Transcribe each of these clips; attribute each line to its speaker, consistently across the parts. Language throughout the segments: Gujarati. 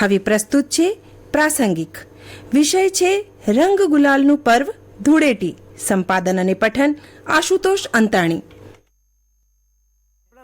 Speaker 1: હવે પ્રસ્તુત છે પ્રાસંગિક. વિષય છે રંગ ગુલાલનું પર્વ ધૂળેટી, સંપાદન અને પઠન, આશુતોષ અંતાણી.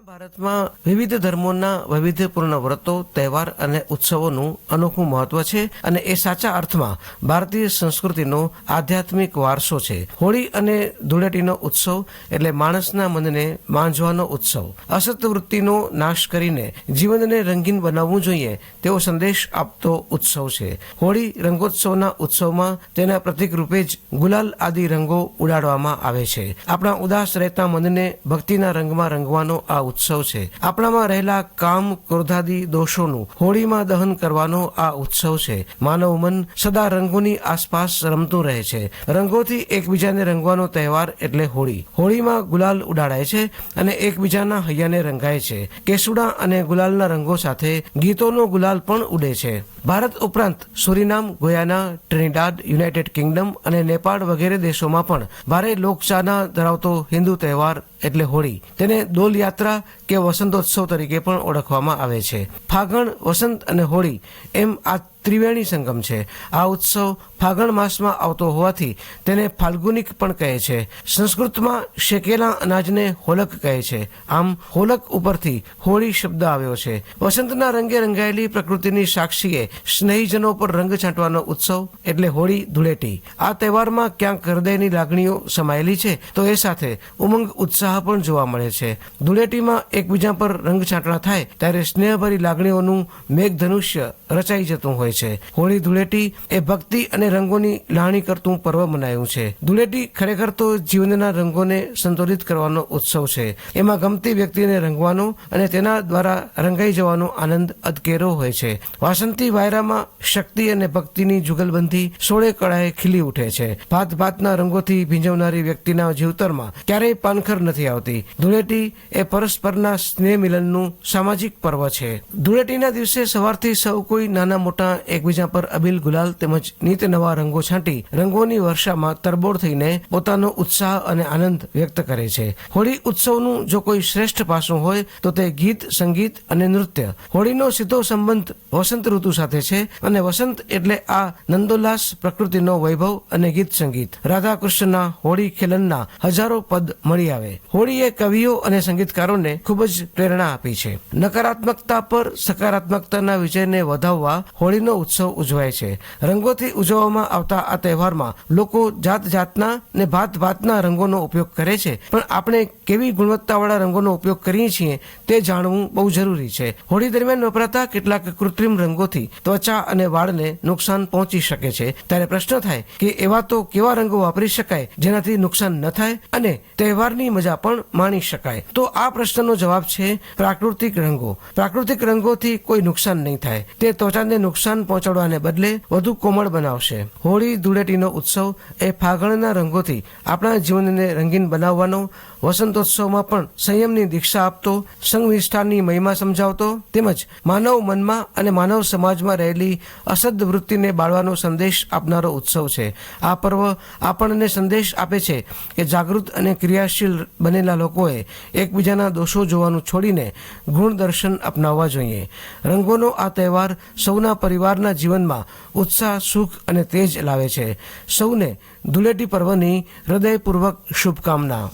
Speaker 2: ભારતમાં વિવિધ ધર્મોના વૈવિધ્યપૂર્ણ વ્રતો, તહેવાર અને ઉત્સવોનું અનોખું મહત્વ છે અને એ સાચા અર્થમાં ભારતીય સંસ્કૃતિનો આધ્યાત્મિક વારસો છે. હોળી અને ધૂળેટીનો ઉત્સવ એટલે માણસના મનને માંજવાનો ઉત્સવ. અસત વૃત્તિનો નાશ કરીને જીવનને રંગીન બનાવવું જોઈએ તેવો સંદેશ આપતો ઉત્સવ છે. હોળી રંગોત્સવના ઉત્સવમાં તેના પ્રતિક રૂપે જ ગુલાલ આદિ રંગો ઉડાડવામાં આવે છે. આપણા ઉદાસ રહેતા મનને ભક્તિના રંગમાં રંગવાનો આ ઉત્સવ છે. આપણામાં રહેલા કામ ક્રોધાદી દોષોનું હોળીમાં દહન કરવાનો આ ઉત્સવ છે. માનવ મન સદા રંગોની આસપાસ રમતું રહે છે. રંગોથી એકબીજાને રંગવાનો તહેવાર એટલે હોળી. હોળીમાં ગુલાલ ઉડાડાય છે અને એકબીજાના હૈયાને રંગાય છે. કેસુડા અને ગુલાલના રંગો સાથે ગીતોનો ગુલાલ પણ ઉડે છે. ભારત ઉપરાંત સુરીનામ, ગોયાના ટ્રિનિડાડ યુનાઇટેડ કિંગડમ અને નેપાળ વગેરે દેશોમાં પણ ભારે લોકચાના ધરાવતો હિન્દુ તહેવાર એટલે હોળી. તેને દોલ યાત્રા કે વસંતોત્સવ તરીકે પણ ઓળખવામાં આવે છે. ફાગણ, વસંત અને હોળી એમ આ ત્રિવેણી સંગમ છે. આ ઉત્સવ ફાગણ માસમાં આવતો હોવાથી તેને ફાલ્ગુનિક પણ કહે છે. સંસ્કૃતમાં શેકેલા અનાજને હોલક કહે છે. આમ હોલક ઉપરથી હોળી શબ્દ આવ્યો છે. વસંતના રંગે રંગાયેલી પ્રકૃતિની સાક્ષીએ સ્નેહીજનો પર રંગ છાંટવાનો ઉત્સવ એટલે હોળી ધૂળેટી. આ તહેવારમાં ક્યાંક હૃદયની લાગણીઓ સમાયેલી છે, તો એ સાથે ઉમંગ ઉત્સાહ પણ જોવા મળે છે. ધૂળેટીમાં એકબીજા પર રંગ છાંટણા થાય, ત્યારે સ્નેહભરી લાગણીઓનું મેઘધનુષ્ય રચાઈ જતું હોય છે. હોળી ધૂળેટી એ ભક્તિ અને રંગોની લાણી કરતું પર્વ મનાયું છે. ધૂળેટી ખરેખર તો જીવનના રંગોને સંતુલિત કરવાનો ઉત્સવ છે. એમાં ગમતી વ્યક્તિને રંગવાનો અને તેના દ્વારા રંગાઈ જવાનો આનંદ અદકેરો હોય છે. વાસંતી વાયરામાં શક્તિ અને ભક્તિની જુગલબંધી સોળે કળાએ ખીલી ઉઠે છે. ભાત ભાતના રંગોથી ભીંજવનારી વ્યક્તિના જીવતરમાં ક્યારેય પાનખર નથી આવતી. ધૂળેટી એ પરસ્પરના સ્નેહ મિલનનું સામાજિક પર્વ છે. ધૂળેટીના દિવસે સવારથી સૌ કોઈ નાના મોટા એકબીજા પર અબીલ ગુલાલ તેમજ નીત નવા રંગો છાંટી રંગોની વર્ષામાં તરબોળ થઈને પોતાનો ઉત્સાહ અને આનંદ વ્યક્ત કરે છે. હોળી ઉત્સવનું જો કોઈ શ્રેષ્ઠ પાસું હોય, તો તે ગીત, સંગીત અને નૃત્ય. હોળીનો સીધો સંબંધ વસંત ઋતુ સાથે છે અને વસંત એટલે આ નંદોલ્લાસ પ્રકૃતિનો વૈભવ અને ગીત સંગીત. રાધા કૃષ્ણના હોળી ખેલનના હજારો પદ મળી આવે. હોળીએ કવિઓ અને સંગીતકારોને ખૂબ જ પ્રેરણા આપી છે. નકારાત્મકતા પર સકારાત્મકતાના વિજયને વધાવવા હોળીનો ઉત્સવ ઉજવાય છે. રંગોથી ઉજવવામાં આવતા આ તહેવારમાં લોકો જાત જાતના ને ભાત ભાતના રંગોનો ઉપયોગ કરે છે. પણ આપણે કેવી ગુણવત્તાવાળા રંગોનો ઉપયોગ કરીએ છીએ તે જાણવું બહુ જરૂરી છે. હોળી દરમિયાન વપરાતા કેટલાક કૃત્રિમ રંગોથી ત્વચા અને વાળને નુકસાન પહોંચી શકે છે. ત્યારે પ્રશ્ન થાય કે એવા તો કેવા રંગો વાપરી શકાય જેનાથી નુકસાન ન થાય અને તહેવારની મજા પણ માણી શકાય? તો આ પ્રશ્નનો જવાબ છે પ્રાકૃતિક રંગો. પ્રાકૃતિક રંગોથી કોઈ નુકસાન નહીં થાય. તે ત્વચાને નુકસાન પહોંચાડવાને બદલે વધુ કોમળ બનાવશે. હોળી, ધૂળેટીનો ઉત્સવ એ ફાગણના રંગોથી આપણા જીવનને રંગીન બનાવવાનો વસંતોત્સવમાં પણ સંયમની દીક્ષા આપતો, સંઘનિષ્ઠાની મહિમા સમજાવતો, તેમજ માનવ મનમાં અને માનવ સમાજમાં રહેલી અસદ વૃત્તિને બાળવાનો સંદેશ આપનારો ઉત્સવ છે. આ પર્વ આપણને સંદેશ આપે છે કે જાગૃત અને ક્રિયાશીલ બનેલા લોકોએ એકબીજાના દોષો જોવાનું છોડીને ગુણ દર્શન અપનાવવા જોઈએ. રંગોનો આ તહેવાર સૌના પરિવારના જીવનમાં ઉત્સાહ, સુખ અને તેજ લાવે છે. સૌને ધૂળેટી પર્વની હૃદયપૂર્વક શુભકામના.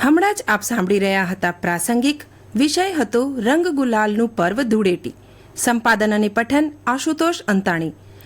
Speaker 1: હમણાં જ આપ સાંભળી રહ્યા હતા પ્રાસંગિક વિષય હતો રંગ ગુલાલનું પર્વ ધૂળેટી. સંપાદન અને પઠન આશુતોષ અંતાણી.